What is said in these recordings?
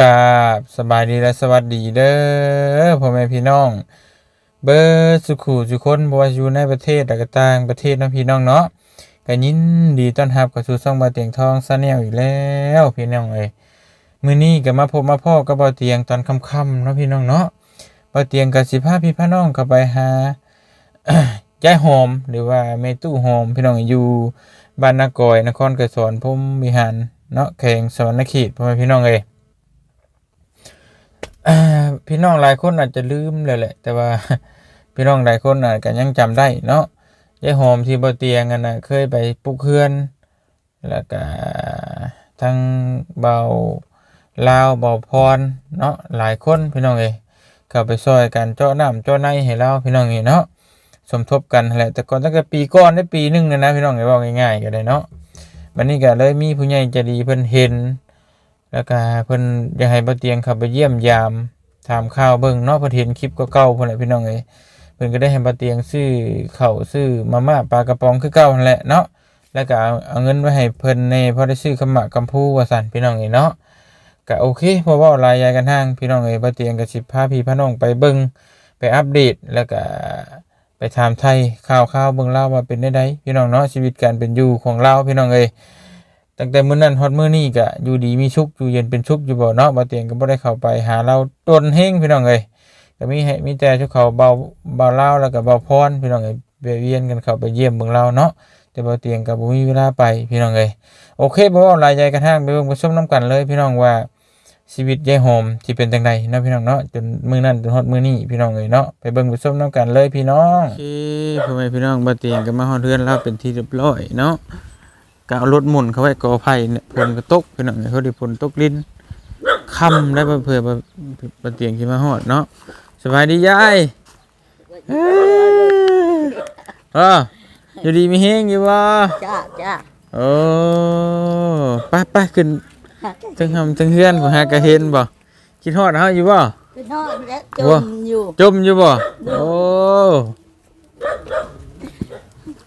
กราบสบายดีและสวัสดีเด้อพ่อแม่พี่น้อง เบิร์สุขุสุคนบ่ว่าอยู่ในประเทศและก็ต่างประเทศนะพี่น้องเนาะก็ยินดีต้อนรับเข้าสู่ช่องบาเตียงทองซะแนวอีกแล้วพี่น้องเอ้ยมื้อนี้ก็มาพบมาพ่อกับบาเตียงตอนค่ำๆเนาะพี่น้องเนาะบาเตียงก็สิพาพี่พาน้องเข้าไปหายายหอมหรือว่าแม่ตู้หอมพี่น้องอยู่บ้านนากอยนครไกรสอนพรมวิหารเนาะแข่งสวรรณเขตพ่อแม่พี่น้องเอ้ย พี่น้องหลายคนอาจจะลืมเลยแหละ แต่ว่าพี่น้องหลายคนอาจจะยังจำได้เนาะยายหอมที่บ่เตียงกันนะเคยไปปลุกเฮือน แล้วก็ทั้งเบาลาวเบาพรเนาะหลายคนพี่น้องเอ้ยเข้าไปซอยกันเจาะน้ำเจาะในให้เราพี่น้องเอ้เนาะสมทบกันแหละแต่ก่อนตั้งแต่ปีก่อนได้ปีหนึงเลยนะพี่น้องเอ้บอกง่ายๆก็ได้เนาะบัดนี้ก็เลยมีผู้ใหญ่ใจดีเพิ่นเห็น แล้วก็เพิ่นอยากให้บ่เตียงเข้าไปเยี่ยมยามถามข่าวเบิ่งเนาะเพิ่นเห็นคลิปเก่าๆพุ่นแหละพี่น้องเอ้ยเพิ่นก็ได้ให้บ่เตียงซื้อข้าวซื้อมาม่าปลากระป๋องคือเก่านั่นแหละเนาะแล้วก็เอาเงินไว้ให้เพิ่นในพอได้ซื้อขมากกำพูว่าซั่นพี่น้องเอ้ยเนาะก็โอเคเพราะว่าหลายยายกันทางพี่น้องเอ้ยบ่เตียงก็สิพาพี่พาน้องไปเบิ่งไปอัปเดตแล้วก็ไปถามไทยข่าวๆเบิ่งเล่าว่าเป็นได้ใดพี่น้องเนาะชีวิตการเป็นอยู่ของเราพี่น้องเอ้ย ตั้งแต่มื้อนั้นฮอดมื้อนี้ก็อยู่ดีมีสุขอยู่เย็นเป็นสุขอยู่บ่เนาะบ่เตียงก็บ่ได้เข้าไปหาเราตนเฮงพี่น้องเอ้ยก็มีให้มีแต่ชุกเขาเบาเบาเล่าแล้วก็เบาพรพี่น้องเอ้ยเวียนกันเข้าไปเยี่ยมเบิ่งเราเนาะแต่บ่เตียงก็บ่มีเวลาไปพี่น้องเอ้ยโอเคบ่เว้าหลายใจกระทั่งไปเบิ่งไปชมนํกันเลย พี่น้องว่าชีวิตยายโฮมสิเป็นจังไดเนาะพี่น้องเนาะจนมื้อนั้นจนฮอดมื้อนี้พี่น้องเอ้ยเนาะไปเบิ่งไปชมนํกันเลยพี่น้องโอเคพ่อแม่พี่น้องบ่เตียงก็มาฮอดเรือนเราเป็นที่เรียบร้อยเนาะ ก็เอารถหมุนเข้าไว้กอไผ่เนี่ยฝนก็ตกพี่น้องเขาได้ฝนตกลิ้นค่ำได้วเผื่อบ่บ่เตียงสิมาฮอดเนาะสบายดียายเอ้ยเอออยู่ดีมีเฮงอยู่บ่จ้าจ้าโอ้ไปไปขึ้นถึงหำถึงเฮือนบ่หากะเห็นบ่คิดฮอดเฮาอยู่บ่ไปนอนแล้วจว้ามอยู่จมอยู่บ่โอ้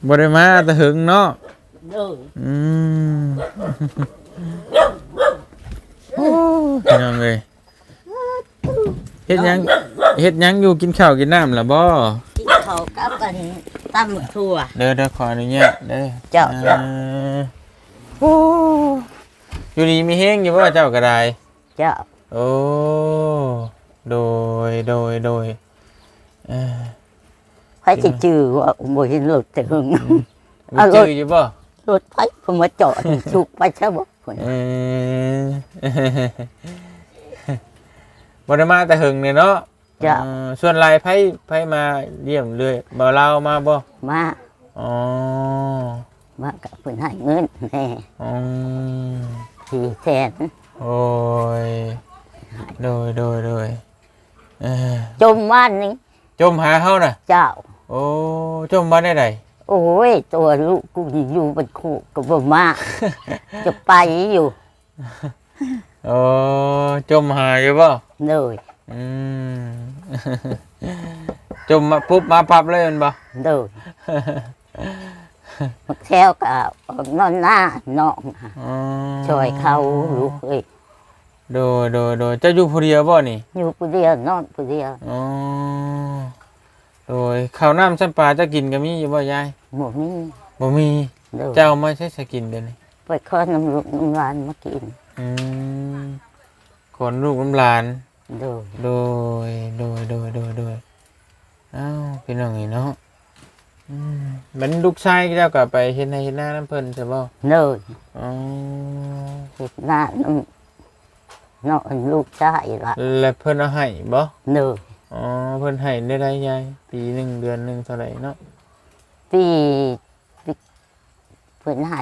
บ่ได้มาแต่หึงเนาะ เด้ออืมโอ้พี่น้องเอ้ยเฮ็ดหยังเฮ็ดหยังอยู่กินข้าวกินน้ำล่ะบ่ที่เขากับกันตำทั่ว เด้อเด้อขออนุญาตเด้อเจ้าเจ้า อ่าโอ้อยู่ดีมีเฮงอยู่บ่เจ้าก็ได้ เจ้าโอ้ โดย โดย โดยเอ่อใครจะจื้อว่าบ่เห็นรถถึง มีเอารถจื้ออยู่บ่ รถไฟเพิ่นมาจอดชุกไปซะบ่เพิ่นเออบ่ได้มาแต่หึงเนี่ยเนาะจ้าเอ่อส่วนหลายไผไผมาเยี่ยมเลยบ่ลาวมาบ่มาอ๋อมากับเพิ่นให้เงินแน่อืมสี่แสนโอ้ยโดยโดยโดยเอ่อจมว่านนี้จมหาเฮาน่ะ เจ้า โอ้จมมาได้ได โอ้ย ตัวลูกกูอยู่เป็นคู่ก็บ่มาจะไปอยู่โอ้จมหาอยู่บ่เลยอืมจมมาปุ๊บมาปั๊บเลยแมันบ่เลยมาแค่กับนอนหน้าน้องอ๋อช่วยเขาลูกเอ้ยโดยโดยโดยเจ้าอยู่ผู้เดียวบ่นี่ อยู่ผู้เดียวนอนผู้เดียวอ๋อ โดยข้าวน้ำชั้นปลาจะกินก็มีอยู่บ่ยายหมดนี้บ่มีเด้อเจ้าไม่ใช่สกินเดี๋ยวนี้ไปข้อน้ำลูกน้ำลานมากินอืมคนลูกน้ำหลาน เด้อโดยโดยโดยโดยโดยอ้าวพี่น้องนี่เนาะอืมมันลูกชายเจ้าก็ไปเฮ็ดในเฮ็ดหน้าน้ำเพิ่นใช่บ่เด้ออ๋อเห็ดหน้าน้ำน้องลูกชายละแล้วเพิ่นเอาให้บ่เด้อ อ๋อเพิ่นให้ได้ได้ยายปีหนึ่งเดือนหนึ่งเท่าไหร่เนาะปีปีเพิ่นให้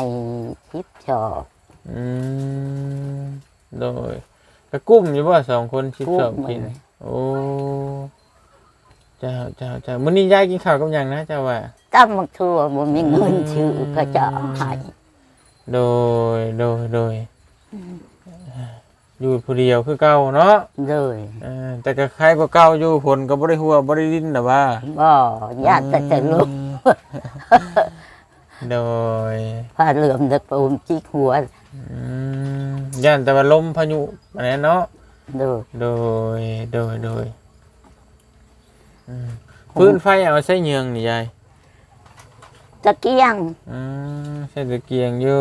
ทิพชอบอืมโดยก็กุ้มอยู่บ่สองคนชิบสองกิน โอ้เจ้าเจ้าเจ้ามื้อนี้ยายกินข้าวกับหยังนะเจ้าว่าตั้มมักทั่วบ่มีเงินชื่อก็จะเอาให้โดยโดยโดย อยู่ผู้เดียวคือเก่าเนาะเด้อเออแต่ก็คล้ายกว่าเก่าอยู่ผลก็บ่ได้หัวบ่ได้ดินน่ะว่าบ่ญาติแต่จะลูกโดยผ้าเหลื่อมตะปูมจิกหัวอืมย่านแต่ว่าลมพายุอันนั้นเนาะโดยโดยโดยโดยอืมพื้นไฟเอาใส่เยืองนี่ยายตะเกียงอืมใส่ตะเกียงอยู่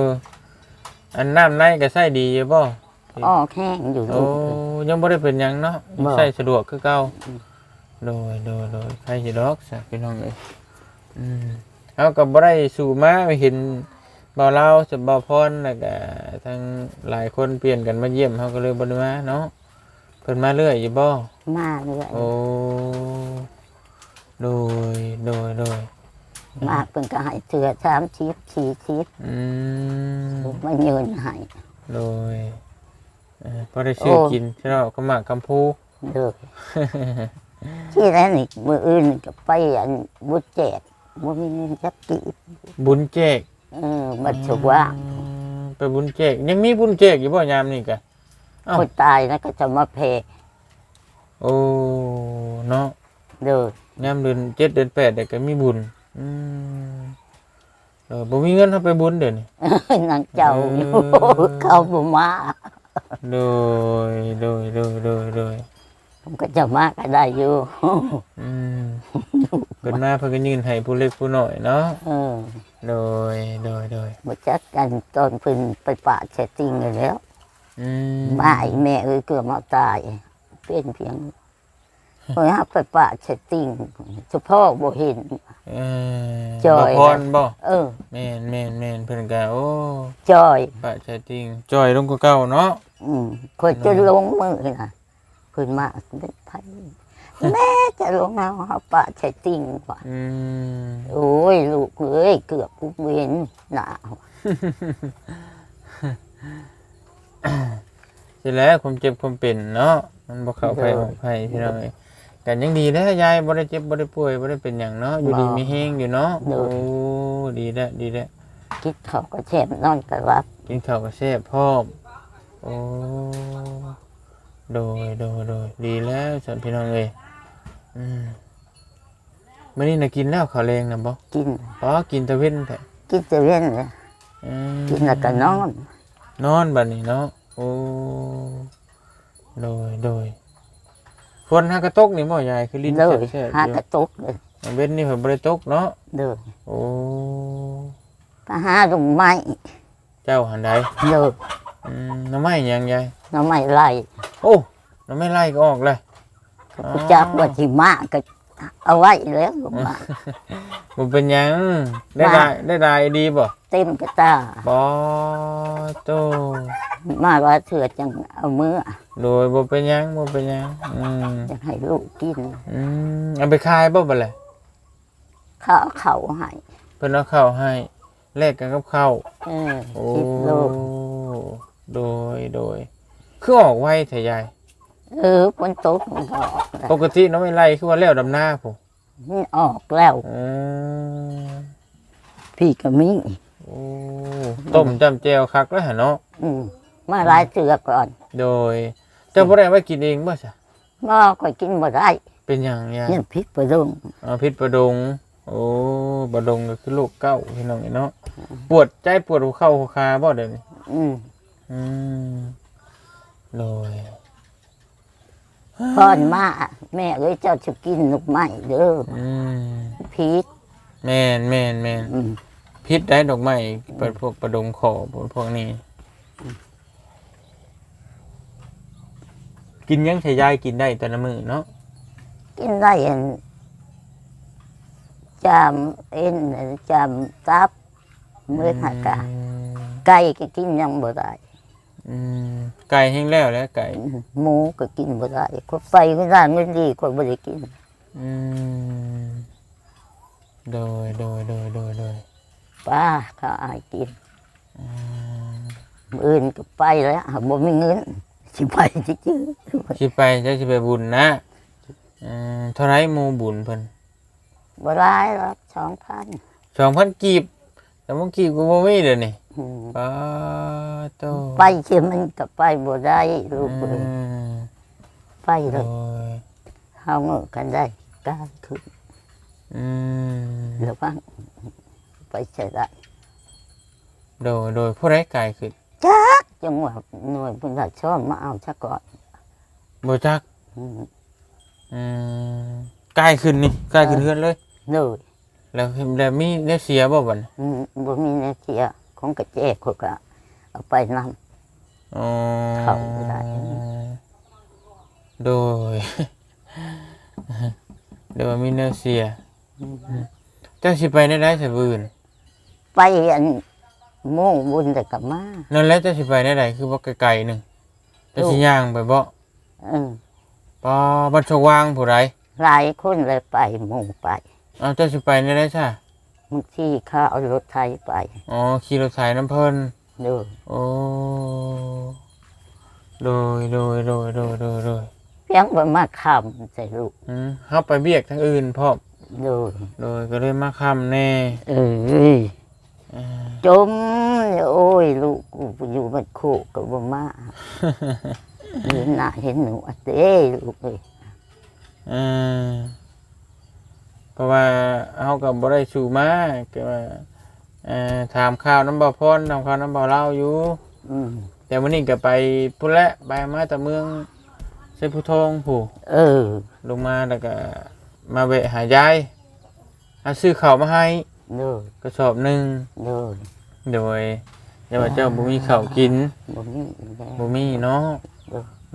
อันน้ำในก็ใส่ดีอยู่บ่ ออกแห้งอยู่โอ้ยังบ่ได้เป็นหยังเนาะบ่ใส่สะดวกคือเก่าโดยโดยโดยใครสิดอกซะพี่น้องเอ้ยอืมเอาก็บ่ได้สู่มาไปเห็นบ่าวลาวจะบ่าวพรแล้วก็ทั้งหลายคนเปลี่ยนกันมาเยี่ยมเฮาก็เลยบ่ได้มาเนาะเพิ่นมาเรื่อยอยู่บ่ มาเลยโอ้ โดย โดย โดย มาเพิ่นก็ให้เสือสามชิปสี่ชิปอืม มาเยินให้โดยเอ่อ พอได้ชื่อโอ้กินใช่ไหมกำหมากกำพูเด้อที่แรกนี่มืออื่นก็ไปอันบุญแจกบ่มีเงินจักกีบบุญแจกเออบัดสว่างอืมไปบุญแจกยังมีบุญแจกอยู่บ่ยามนี่กะเอ้าคนตายนะก็จะมาเพโอ้เนาะเด้อยามเดือนเจ็ดเดือนแปดเด็กก็มีบุญอืมเออบ่มีเงินเอาไปบุญเดี๋ยวนี้นางเจ้าอยู่เออเขาบ่มา โดยโดยโดยโดยโดยผมก็จะมาก็ได้อยู่ อืมเกิดมาเพิ่นก็ยืนให้ผู้เล็กผู้น้อยเนาะเออโดยโดยโดยบ่จักกันตอนเพิ่นไปป่าแชติงอยู่แล้วอืมบ้าไอ้แม่เอ้ยเกือบมาตายเป็นเพียง เพิ่นหาไปป่าแชติงเฉพาะบ่เห็น เออจอย บ่พรบ่เออ แม่นแม่นแม่นเพิ่นก็โอ้จอย ปะชาจริงจอยลงกว่าเก่าเนาะ อืมคนจะลงมือน่ะเพิ่นมาเป็นไผแม่จะลงเอาหาป่าแชติงว่ะอืมโอ้ยลูกเอ้ยเกือบกูเวนหนาวสิแล้วความเจ็บความเป็นเนาะมันบ่เข้าไปออกไปพี่น้องเอ้ย กันยังดีแล้วยายบ่ได้เจ็บบ่ได้ป่วยบ่ได้เป็นหยังเนาะอยู่ดีมีแฮงอยู่เนาะโอ้ดีแล้วดีแล้วคิดเขาก็แช่บนอนก็รับกินข้าวก็แซ่บพร้อมโอ้โดยโดยโดยดีแล้วสันพี่น้องเอ้ยอืมมื้อนี้น่ะกินแล้วข้าวแรงน่ะบ่กินอ๋อกินแตะเว้นแท้กินจะเว้นเลยอืม กินแล้วก็นอน นอนบัดนี้เนาะ โอ้ โดย โดยฝ นหากระตกนี่บ่ยายคือลิ้นเลยแซ่บๆหาอยู่กระตุกเลยเว้นนี่เพิ่นบ่ได้ตกเนาะเลยโอ้ก็หาลงไม้เจ้าหันใดเลยอืมน้ำไม้หยังยายน้ำไม้ไหลโอ้น้ำไม้ไล่ก็ออกเลยก็จักว่าที่มาก็ เอาไว้แล้วลงมาบ่เป็นหยังได้ว่าได้ได้ได้ดีบ่เต็มกระตาบ่โตมาว่าเถื่อจังเอามือโดยบ่เป็นหยังบ่เป็นหยังอืมจะให้ลูกกินอืมเอาไปขายบ่บัดแหละข้าวเขาให้เพิ่นเอาข้าวให้แลกกันกับข้าวเออโอ้คิดลูกโดยโดยคือออกไวเถอะยาย เออฝนตกมันก็ออกแล้วปกติน้องไม่ไล่คือว่าแล้วดำหน้าผมนี่ออกแล้วอืมพี่ก็มีโอ้ต้มจำเจวคักแล้วหะเนาะอืมมาหลายเสือก่อนโดยเจ้าบ่ได้ไว้กินเองบ่ซะบ่ค่อยกินบ่ได้เป็นหยังยายเนี่ยพริกประดุงเอาพิษประดง โอ้ประดงก็คือโรคเก้าพี่น้องเนาะ ปวดใจปวดหัวเข่าหัวคาบ่เดี๋ยวนี้อืมอืมโดย พอนมาแม่เอ้ยเจ้าจะกินลูกไม้เด้ออืมพริกแม่นแม่นแม่นอืมพิษได้ดอกไม้เปิดพวกประดงขอพวกพวกนี้ กินยังใช้ยายกินได้แต่ละมือเนาะกินได้อันจามเอ็นจามตับเมื่อหากะอืมไก่ก็กินยังบ่ได้ อืมไก่แห้งแล้วแล้วไก่ หมูก็กินบ่ได้คนไปก็ได้ไม่ดีคนบ่ได้กิน อืมโดยโดยโดยโดยโดยป้าเขาอายกินอืมมื้ออื่นก็ไปแล้วหาบ่มีเงินสิไปที่จื้อสิไปจะสิไปบุญนะอืมเท่าไรหมูบุญเพิ่นบ่ร้ายหรอกสองพันสองพันกีบ แต่เมื่อกี้กูบ่มีเดี๋ยวนี้อืมป้าโตไปเชื่อมันก็ไปบ่ได้ลูกอืเอ้ยมไปโดแล้วยเฮาเงอกันได้กล้าขึ้นอืมระวังไปใช้ได้โดยโดยผู้ไร้ไก่คือจักจังหวะหน่วยบุญราชชอบมาเอาซะก่อนบ่จักอืมอืมใกล้ขึ้นนี่ใกล้ขึ้นเฮือนเลย เลย แล้วแล้วมีได้เสียบ่บัดนี้อืมบ่มีเนื้อเสียของกระแจกเขาก็เอาไปนำ อ๋อเข้าบ่ได้ โดย เดี๋ยวมีแนวเสียเจ้าสิไปได้ได้สะบืนไปอันโม่บุญแต่กลับมา นั่นแหละเจ้าสิไปได้ไดคือบ่ไกลๆหนึงเจ้าสิย่างไปบ่เออปอบัดชวางผู้ใดหลายคนเลยไปหมู่ไป เอาเจ้าสิไปได้ได้ซะบางทีเขาเอารถไทยไปอ๋อขี่รถไถน้ำเพิ่นเด้อโอ้โดยโดยโดยโดยโดยโดยเพียงว่ามาคำใส่ลูกอืมเฮาไปเบียกทางอื่นพร้อมเด้อโดยก็เลยมาค้ำแน่เอ้ยอ่าจมโอ้ยลูกกูอยู่บ้านโคกกับบ่มาเห็นหน้าเห็นหนูอะเต้ลูกเอ้ย อ่า เพราะว่าเฮาก็บ่ได้สู่มาก็ว่าเอ่อถามข่าวน้ำบ่พรถามข่าวน้ำบ่เล่าวอยู่ อืมแต่วันนี้ก็ไปพุ่นแหละไปมาแต่เมืองเซพุทองผู้เออ ลงมาแล้วก็มาแวะหายายหาซื้อข้าวมาให้เด้อกระสอบหนึงเด้อโดยแต่ว่าเจ้าบ่มีข้าวกินบ่มีแล้วบ่มีเนาะเออ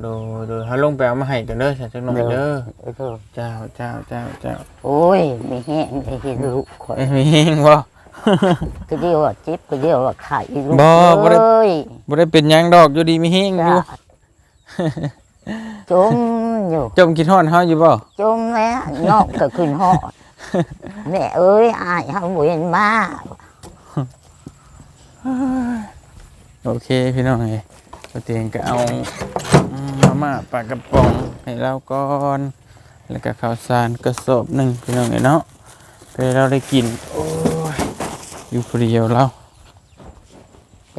โดยโดยเฮาลงไปเอามาให้กันเด้อจักหน่อยเด้อเออเด้อเจ้าเจ้าเจ้าเจ้าโอ้ยไม่แห้งเลยเห็นลูกคนเอ้ยมีเฮงบ่ ก็เดียวว่าเจ็บก็เดียวว่าไข่ลูกบ่บ่ได้ เอ้ยบ่ได้เป็นหยังดอกอยู่ดีมีเฮงอยู่จ้าจมอยู่ จมคิดฮอดเฮาอยู่บ่ จมแล้วนอกก็ขึ้นหอด แม่เอ้ยอายเขาบ่เห็นมาโอเคพี่น้องเอ้ยปเตียงก็เอาอื มมาม่าปลากระป๋องให้เราก่อนแล้วก็ข้าวสารกระสอบหนึงพี่น้องเอ้ยเนาะเพื่อเราได้กินโอ้ยอยู่ผู้เดียวเรา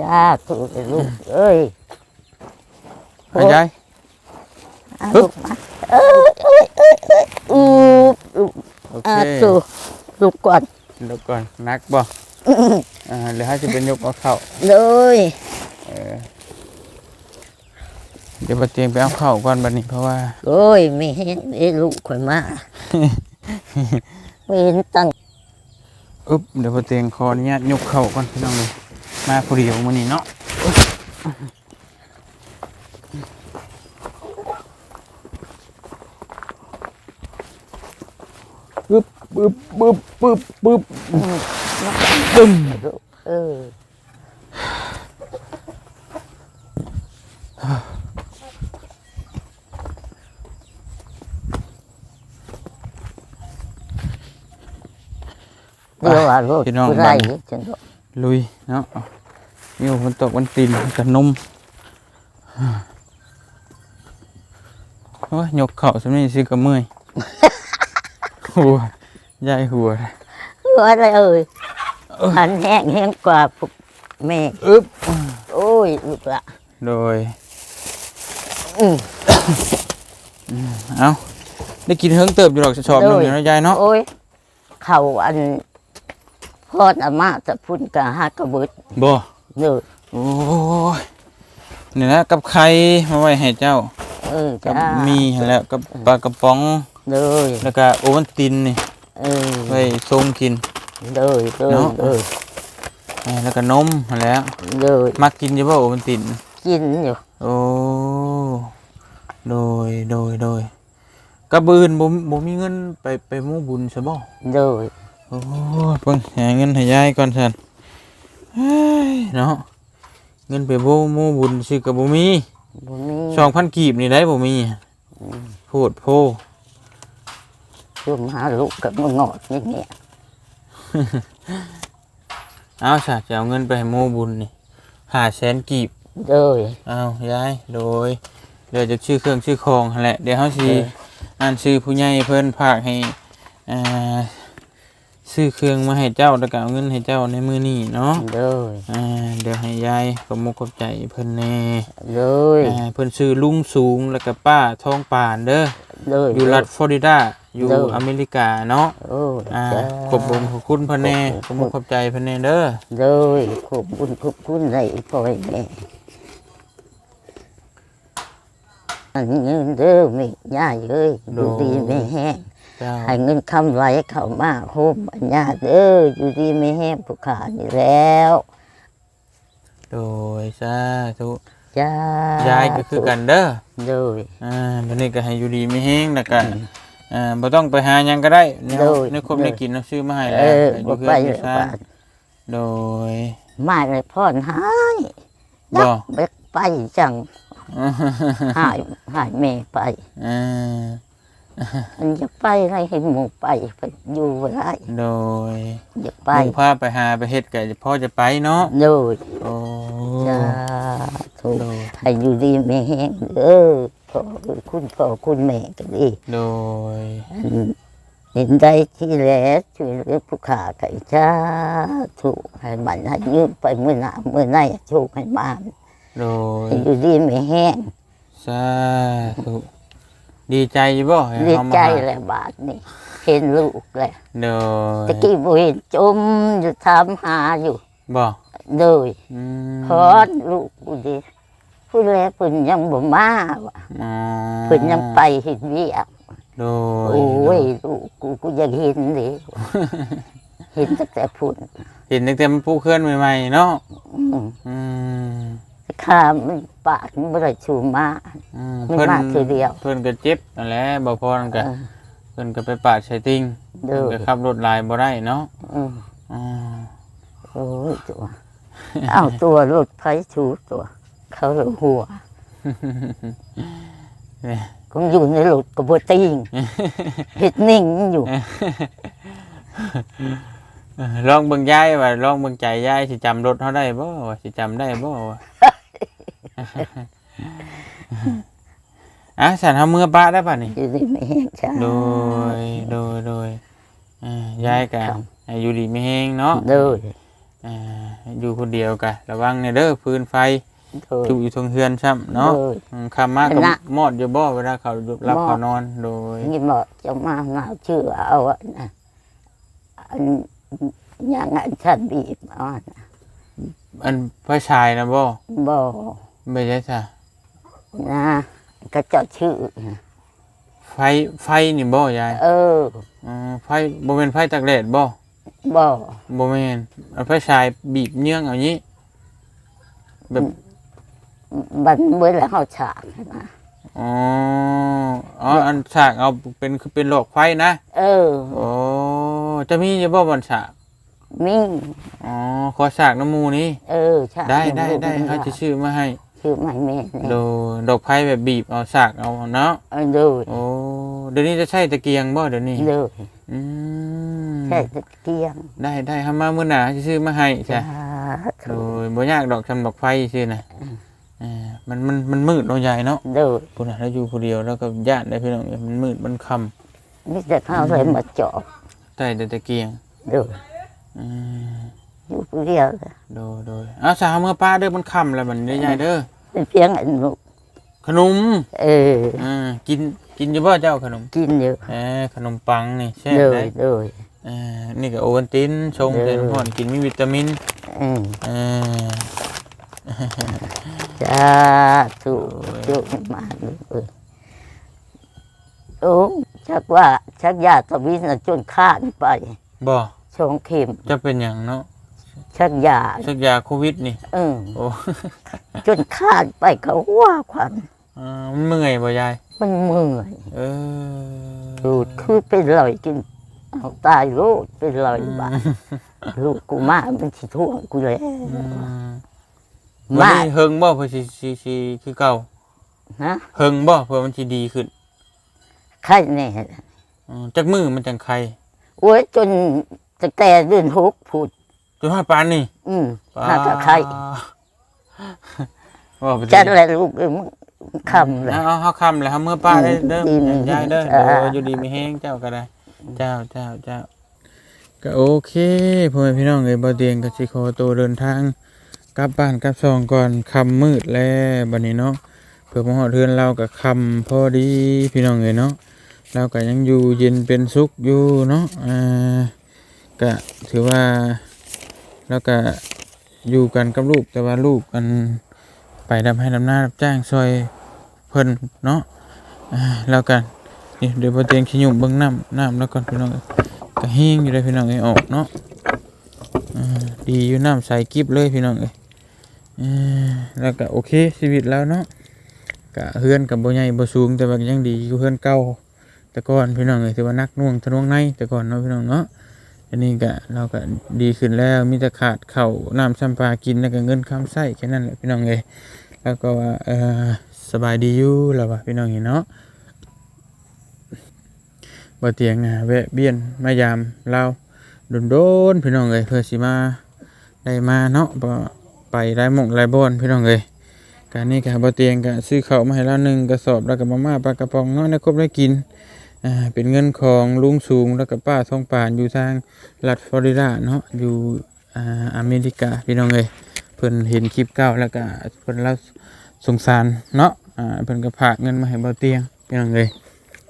จ้าถูกเลยลูกเอ้ยหายายเอาลูกมาเอ้ยเอ้ยเอ้ยเอ้ยอูบลูกโอเคอ่าถูกลูกก่อนเดี๋ยวก่อนนักบ่อ่าเดี๋ยวให้จะเป็นยกเอาเข้าเลย เออ เดี๋ยวปเตียงไปเอาเข้าก่อนบัดนี้เพราะว่า โอ้ยไม่เห็นไอ้ลูกข่อยมาไม่เห็นตั้งอึ๊บเดี๋ยวปเตียงขออนุญาตยกเข้าก่อนพี่น้องเลยมาผู้เดียวมื้อนี้เนาะปึ๊บปึ๊บปึ๊บปึ๊บปึ๊บตึ้มลูกเออ เดี๋ยวว่าลูกพี่น้องผู้บ้าไรนฉันบอกลุยเนาะมีฝนตกวันตีนกับนมโอ้ยยกเข่าสำนี้ซื้อกับเมื่อยหัวยายหัวว่าอะไรเอ่ยหันแห้งแห้งกว่าพวกแม่อึ๊บโอ้ยลูกละโดยอืมเอาได้กินเฮิงเติบอยู่หรอกชอบหนึ่งโดยอยู่นะยายเนาะโอ้ยเขาอัน พอดอามาจะพุ่นกะฮักกระเบิดบ่เด้อโอ้ยนี่นะกับไข่มาไว้ให้เจ้าเออกับจ้ามีหั่นแหล้วกับปลากระป๋องเด้อแล้วก็โอวัลตินนี่เออไว้ทรงกิน เด้อเด้อเนาะ เด้ออ่าแล้วก็นมหั่นแหล้วเด้อมักกินอยู่บ่โอวัลติน กินอยู่โอ้ โดย โดย โดยกระบืนบ่บ่มีเงินไปไปหมู่บุญซะบ่เด้อ โอ้เพิ่งหาเงินให้ยายก่อนซั่นเฮ้ยเนาะเงินไปบ่หมู่บุญซื้อก็บ่มีบ่มี2,000กีบนี่ได้บ่มีโพดโพชุมหาลูกกับมึงงอดนี่เนี่ยเอาซะจะเอาเงินไปให้หมู่บุญนี่500,000กีบเด้อเอายายโดยเดี๋ยวจะชื่อเครื่องชื่อของหั่นแหละเดี๋ยวเฮาสิเอออ่านชื่อผู้ใหญ่เพิ่นฝากให้อ่า ซื้อเครื่องมาให้เจ้าแล้วก็เอาเงินให้เจ้าในมือนี้เนาะเด้ออ่าเดี๋ยวให้ยายขอบมุกขอบใจเพิ่นแน่เด้ออ่าเพิ่นชื่อลุงสูงแล้วก็ป้าทองปานเด้อเด้ออยู่รัฐฟลอริดาอยู่เด้ออเมริกาเนาะโอ้ยอ่าจ้าขอบคุณขอบคุณเพิ่นแน่ขอบมุกขอบใจเพิ่นแน่เด้อเด้อขอบคุณขอบคุณได้ปล่อยแม่อันเงินเด้อไม่ย่าเอ้ยอยู่ดีไม่แห้งเจ้า ให้เงินคำไหลเข้ามาโฮมอัญญาเด้ออยู่ดีไม่แห้งผู้ขานี่แล้ว โดยสาธุจ้ายายก็คือกันเด้อโดยอ่าบัดนี้ก็ให้อยู่ดีมีแฮงแล้วก็อ่าบ่ต้องไปหาหยังก็ได้แนวโดยในครบในกินเอาซื้อมาให้เอแล้วอให้อบ่ยู่ไปเฮือนอยู่ซ่าเลยป่านโดยมาเลยพ่อนหายบ่ไปไปจังหายหายแม่ไปอ่า มันจะไปอะไรให้หมูไปไปอยู่บ่ได้โดยอยากไปหมู่พาไปหาไปเฮ็ดก็พ่อจะไปเนาะโดยโอ้จ้าถูกโดยให้อยู่ดีไม่แห้งเด้อพ่อคุณพ่อคุณแม่ก็ดีโดยเห็นได้ที่แล้วช่วยเหลือผู้ขาไก่จ้าถูกให้มันให้ยืมไปเมื่อหนาเมื่อไหนโชคให้มานโดยให้อยู่ดีไม่แห้งสาธุ ดีใจอยู่บ่ให้ดีเฮามาใจหาแหละบาทนี่เห็นลูกแหละโดยตะกี้บ่เห็นจมอยู่ทำหาอยู่บ่โดยอืมพอดลูกกูดีผู้แลเพิ่นยังบ่มาว่ะอ๋อเพิ่นยังไปเห็นเวียกโดยโอ้ยลูกกูกูอยากเห็นเลยเห็นตั้งแต่พุ่นเห็นตั้งแต่มันปลูกเคลื่อนใหม่ๆเนาะอืมอื มข้ามันปากมันบ่ได้ชูมา อืมมันมาทีเดียว เพิ่นก็เจ็บนั่นแหละบ่พอนั่นก็เออ เพิ่นก็ไปปาดใส่ติ่งเด้อ เพิ่นก็ขับรถหลายบ่ได้เนาะอืมอืมโอ้ยตัว เอาตัวรถไฟชูตัว เขาเลยหัวเนี่ยก็อยู่ในรถกับบัติงเห็ดนิ่งอยู่เออลองเบิ่งยายว่าลองเบิ่งใจยายสิจำรถเฮาได้บ่ว่าสิจำได้บ่ว่า อะสันเฮาเมื่อป้าได้ป่ะนี่อยู่ดีไม่แห้งจ้าโดยโดยโดยอ่ายายก็ครับให้อยู่ดีไม่แฮงเนาะโดยอ่าอยู่คนเดียวกะระวังในเด้อฟืนไฟโดยจุอยู่ทางเฮือนซ้ำเนาะโดยอืมคำมากกับน่ะมอดอยู่บ่เวลาเขารับมอดเขานอนโดยนี่บอกจะมาหนาวชื่อเอาอะนะอันอย่างอันฉันบีบเอ่อนอันพระชายนะบ่บอก ไม่ใช่จ้ะนะก็เจ้าชื่อ ไฟไฟนี่บ่ยายเอออ๋อไฟบ่เป็นไฟตากแดดบ่บอกบ่แม่นอันพระชายบีบเยื่องเอานี้แบบบันเมื่อแล้วเขาฉากนะอ๋ออ๋ออันฉากเอาเป็นคือเป็นหลอกไฟนะเออโอ้จะมีอยู่บ่บนฉากมีอ๋อขอฉากน้ำมูนี้เออฉากได้ได้ได้ลูกเขาจะชื่อมาให้ ชื่อไม่แม่เนี่ยโดดอกไผ่แบบบีบเอาสากเอาเนาะเออดูโอ้เดี๋ยวนี้จะใช้ตะเกียงบ่เดี๋ยวนี้ดูอืมแค่ตะเกียงได้ได้ทำมามื้อหน้าสิซื้อมาให้ใช่จ้าโดยบ่ยากดอกชำดอกไฟซื่อน่ะอ่ามันมันมันมืดเนาะยายเนาะดูพุ่นน่ะแล้วอยู่ผู้เดียวแล้วก็ญาติได้พี่น้องมันมืดมันค่ำมิแต่เขาเลยมาเจาะใต้แต่ตะเกียงดูอืม อยู่ผู้เดียวเลยโดยโดยเอาสาวเมื่อป้าเด้อมันค่ำแล้วมันได้ยายเด้อเป็นเพียงอันลูกขนมเออ อ่ากินกินอยู่บ่เจ้าขนมกินอยู่เออขนมปังนี่แซ่บดูได้ดูอ่านี่ก็โอวัลตินชงเออ เต็มพอนกินมีวิตามินอืมอ่าจ้าถูกจุกมาลูกเออโอ้ชักว่าชักยาตะวินน่ะจนข้านไปบ่ชงเข็มจะเป็นอย่างเนาะ ชักยาสักยาโควิดนี่ เออโอ้ จนข้านไปเขาว่าขวัญอ่ามันเมื่อยบ่ยาย มันเมื่อยเออดูดคือเป็นรอยกินเอาตายโลดเป็นรอยบาดลูกกูมามันสิท่วงกูเลยอืมมาวันนี้เฮิงบ่เพื่อสิสิสิคือเก่าฮะเฮิงบ่เพื่อมันสิดีขึ้นไข้แน่อืมจักมือมันจังไข้โอ้ยจนตั้งแต่เดือนหกพูด จนฮอดปานนี่อืมหาจะไข้ว่าไปสิจัดอะไรลูกเอ้ยมึงคำเลยเอาเอาเฮาคำแล้วเฮาเมื่อป้าได้เด้อดีมียายเด้ออ่าเด้ออยู่ดีมีแฮงเจ้าก็ได้ เจ้าเจ้าเจ้าก็โอเคพ่อแม่พี่น้องเอ้ยบ่เตียงก็สิขอตัวเดินทาง กลับบ้านกลับซองก่อนค่ำมืดแล้วบัดนี้เนาะเพื่อมาฮอดเรือนเราก็ค่ำพอดีพี่น้องเอ้ยเนาะเราก็ยังอยู่เย็นเป็นสุขอยู่เนาะอ่าก็ถือว่า แล้วก็อยู่กันกับลูกแต่ว่าลูกกันไปทำให้ดำหน้ารับจ้างซอยเพิ่นเนาะแล้วกันนี่เดี๋ยวบ่เตียงขี้ยุ่มเบิ่งน้ำน้ำแล้วก่อนพี่น้องก็แห้งอยู่เลยพี่น้องเอ้ออกเนาะดีอยู่น้ำใสกิ๊บเลยพี่น้องเอ้ยแล้วก็โอเคชีวิตแล้วเนาะก็เฮือนกับบ่ใหญ่บ่สูงแต่ว่ายังดีอยู่เฮือนเก่าแต่ก่อนพี่น้องเอ้ยถือว่านักน่วงทะนวงในแต่ก่อนเนาะพี่น้องเนาะ อันนี้ก็เราก็ดีขึ้นแล้วมีแต่ขาดเข่าน้ำชัมปลากินแล้วก็เงินคำไส้แค่นั้นแหละพี่น้องเอยแล้วก็ว่าเออสบายดีอยู่แล้วว่าพี่น้องเห็นเนาะบ่เตียงอะแวะเบียนมายามเราโดนๆพี่น้องเอยเพื่อสิมาได้มาเนาะบ่ไปได้หมองได้บอนพี่น้องเอยการนี้ก็บ่เตียงก็ซื้อข้าวมาให้เราหนึ่งกระสอบแล้วก็มาม่าปลากระป๋องเนาะได้ครบได้กิน อ่าเป็นเงินของลุงสูงแล้วก็ป้าทองป่านอยู่ทางรัฐฟลอริดาเนาะอยู่อ่าอเมริกาพี่น้องเอ้ยเพิ่นเห็นคลิปเก่าแล้วก็เพิ่นเราสงสารเนาะอ่าเพิ่นก็ฝากเงินมาให้เบาเตียงพี่น้องเอ้ย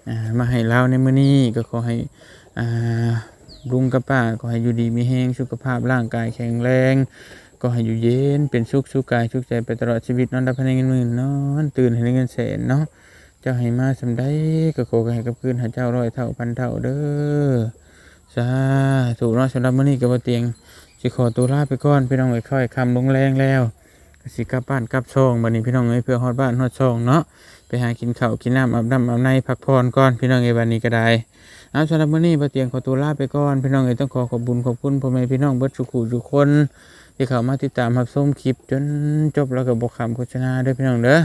อ่ามาให้เราในมื้อนี้ก็ขอให้อ่าลุงกับป้าขอให้อยู่ดีมีแรงสุขภาพร่างกายแข็งแรง ก็ให้อยู่เย็นเป็นสุขสุขกายสุขใจไปตลอดชีวิตนอนรับภายในเงินหมื่นนอนตื่นให้ได้เงินแสนเนาะ เจ้าให้มาสำได้ก็ขอให้กับคืนหาเจ้าร้อยเท่าพันเท่าเด้อสาธุเนาะสำหรับมื้อนี้ก็บ่เตียงสิขอตัวลาไปก่อนพี่น้องเอ้ยค่อยคำลงแรงแล้วก็สิกลับบ้านกลับช่องบัดนี้พี่น้องเอ้ยเพื่อฮอดบ้านฮอดช่องเนาะไปหากินข้าวกินน้ำอาบน้ำอาบในพักผ่อนก่อนพี่น้องเอ้ยบัดนี้ก็ได้เอาสำหรับมื้อนี้บ่เตียงขอตัวลาไปก่อนพี่น้องเอ้ยต้องขอขอบคุญขอบคุณพ่อแม่พี่น้องเบิดทุกผู้ทุกคนที่เข้ามาติดตามรับชมคลิปจนจบแล้วก็บ่คำโฆษณาเด้อพี่น้องเด้อ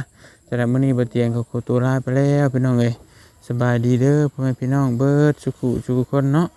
สำหรับมื้อนี้บ่เตียงเขาขอตัวลาไปแล้วพี่น้องเอ้ยสบายดีเด้อพ่อแม่พี่น้องเบิดสุขุสุขคนเนาะ